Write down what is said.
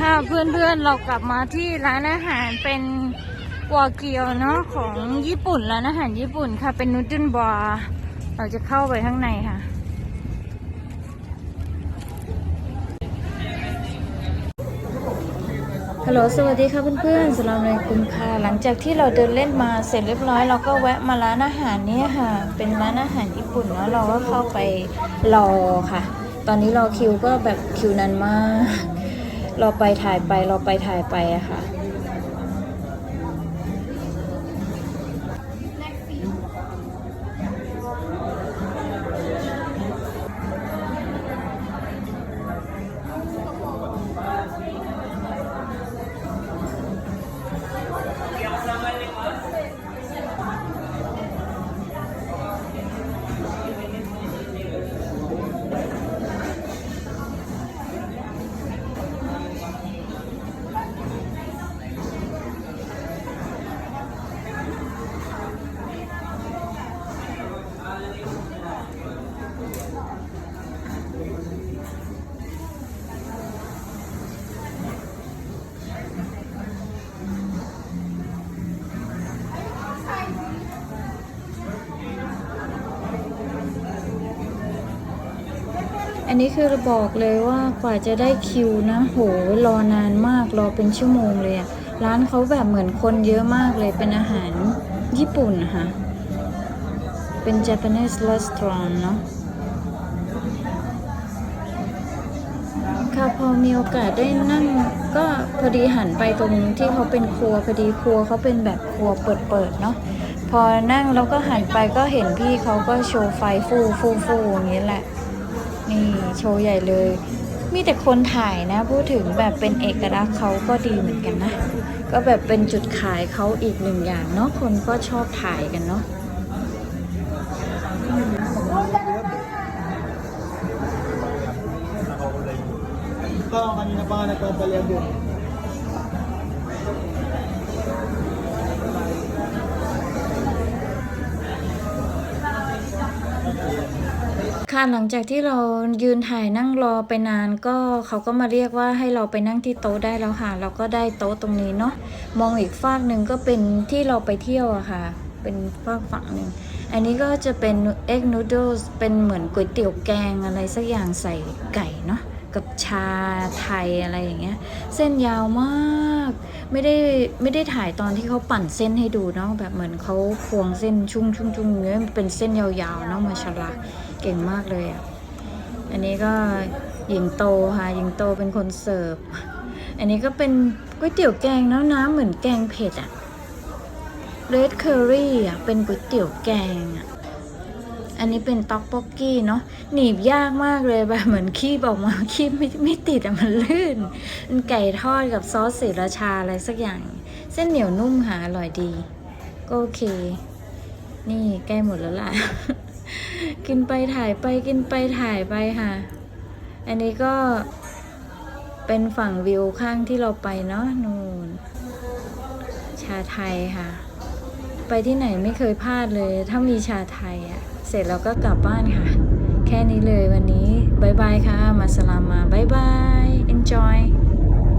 ค่ะเพื่อนๆเรากลับมาที่ร้านอาหารเป็นวาเกียวเนาะของญี่ปุ่นร้านอาหารญี่ปุ่นค่ะ เป็นนูดเดิลบาร์เราจะเข้าไปข้างในค่ะ ฮัลโหลสวัสดีค่ะเพื่อนๆสลามเลยคุณค่ะ หลังจากที่เราเดินเล่นมาเสร็จเรียบร้อย เราก็แวะมาร้านอาหารนี้ค่ะ เป็นร้านอาหารญี่ปุ่นเนาะเราก็เข้าไปรอค่ะ ตอนนี้รอคิวก็แบบคิวนานมาก เราไปถ่ายไปเราไปถ่ายไปอะค่ะ อันนี้คือบอกเลยว่ากว่าจะได้คิวนะ โหรอนานมากรอเป็นชั่วโมงเลยอะร้านเขาแบบเหมือนคนเยอะมากเลยเป็นอาหารญี่ปุ่นค่ะ เป็น Japanese restaurant เนาะค่ะพอมีโอกาสได้นั่งก็พอดีหันไปตรงที่เขาเป็นครัวพอดีครัวเขาเป็นแบบครัวเปิดๆเนาะพอนั่งแล้วก็หันไปก็เห็นพี่เขาก็โชว์ไฟฟูฟูฟูอย่างนี้แหละ นี่โชว์ใหญ่เลย มีแต่คนถ่ายนะ พูดถึงแบบเป็นเอกลักษณ์เขาก็ดีเหมือนกันนะ ก็แบบเป็นจุดขายเขาอีกหนึ่งอย่างเนาะคนก็ชอบถ่ายกันเนาะ Ikaw, kanina pa nga nagpapalabo. ค่ ค่ะหลังจากที่เรายืนถ่ายนั่งรอไปนานก็เขาก็มาเรียกว่าให้เราไปนั่งที่โต๊ะได้แล้วค่ะ เราก็ได้โต๊ะตรงนี้เนาะมองอีกฝากหนึ่งก็เป็นที่เราไปเที่ยวอะค่ะ เป็นฝากฝั่งหนึ่งอันนี้ก็จะเป็น egg noodles เป็นเหมือนก๋วยเตี๋ยวแกงอะไรสักอย่างใส่ไก่เนาะกับชาไทยอะไรอย่างเงี้ย เส้นยาวมากไม่ได้ไม่ได้ถ่ายตอนที่เขาปั่นเส้นให้ดูเนาะแบบเหมือนเขาควงเส้นชุ่งชุ่งชุ่งเงี้ยเป็นเส้นยาวๆเนาะมาชาลา เก่งมากเลยอะ อันนี้ก็หญิงโตค่ะหญิงโตเป็นคนเสิร์ฟ อันนี้ก็เป็นก๋วยเตี๋ยวแกงน้ำน้ำเหมือนแกงเผ็ดอะ red curry อะเป็นก๋วยเตี๋ยวแกงอะอันนี้เป็นต็อกโปกกี้เนาะหนีบยากมากเลยแบบเหมือนคีบออกมาคีบไม่ไม่ติดอะมันลื่นเป็นไก่ทอดกับซอสสีราชาอะไรสักอย่าง เส้นเหนียวนุ่มค่ะอร่อยดี ก็โอเค นี่ใกล้หมดแล้วล่ะ กินไปถ่ายไปกินไปถ่ายไปค่ะ อันนี้ก็เป็นฝั่งวิวข้างที่เราไปเนาะนู่น ชาไทยค่ะ ไปที่ไหนไม่เคยพลาดเลย ถ้ามีชาไทยอะ่ะ เสร็จแล้วก็กลับบ้านค่ะ แค่นี้เลยวันนี้บายบายค่ะ มาสลามาบายบาย enjoy